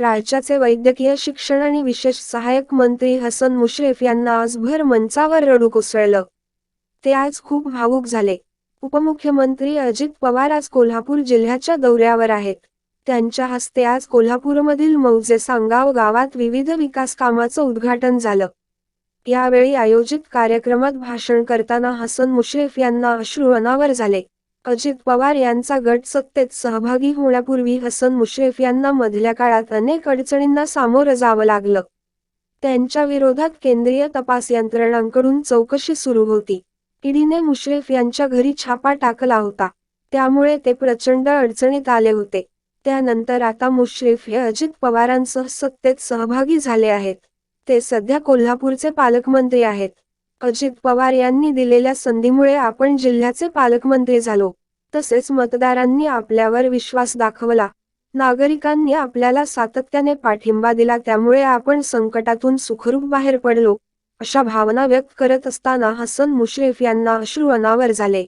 राज्याचे वैद्यकीय शिक्षण आणि विशेष सहाय्यक मंत्री हसन मुश्रीफ यांना आजभर मंचावर रडू कोसळलं. ते आज खूप भावूक झाले. उपमुख्यमंत्री अजित पवार आज कोल्हापूर जिल्ह्याच्या दौऱ्यावर आहेत. त्यांच्या हस्ते आज कोल्हापूरमधील मौजे सांगाव गावात विविध विकास कामाचं उद्घाटन झालं. यावेळी आयोजित कार्यक्रमात भाषण करताना हसन मुश्रीफ यांना अश्रू अनावर झाले. अजित पवार यांचा गट सत्तेत सहभागी होण्यापूर्वी हसन मुश्रीफ यांना मधल्या काळात अनेक अडचणींना सामोरं जावं लागलं. त्यांच्या विरोधात केंद्रीय तपास यंत्रणांकडून चौकशी सुरू होती. ईडीने मुश्रीफ यांच्या घरी छापा टाकला होता. त्यामुळे ते प्रचंड अडचणीत आले होते. त्यानंतर आता मुश्रीफ हे अजित पवारांसह सत्तेत सहभागी झाले आहेत. ते सध्या कोल्हापूरचे पालकमंत्री आहेत. अजित पवार यांनी दिलेल्या संधीमुळे आपण जिल्ह्याचे पालकमंत्री झालो. तसेच मतदारांनी आपल्यावर विश्वास दाखवला. नागरिकांनी आपल्याला सातत्याने पाठिंबा दिला त्यामुळे आपण संकटातून सुखरूप बाहेर पडलो अशा भावना व्यक्त करत असताना हसन मुश्रीफ यांना अश्रू अनावर झाले.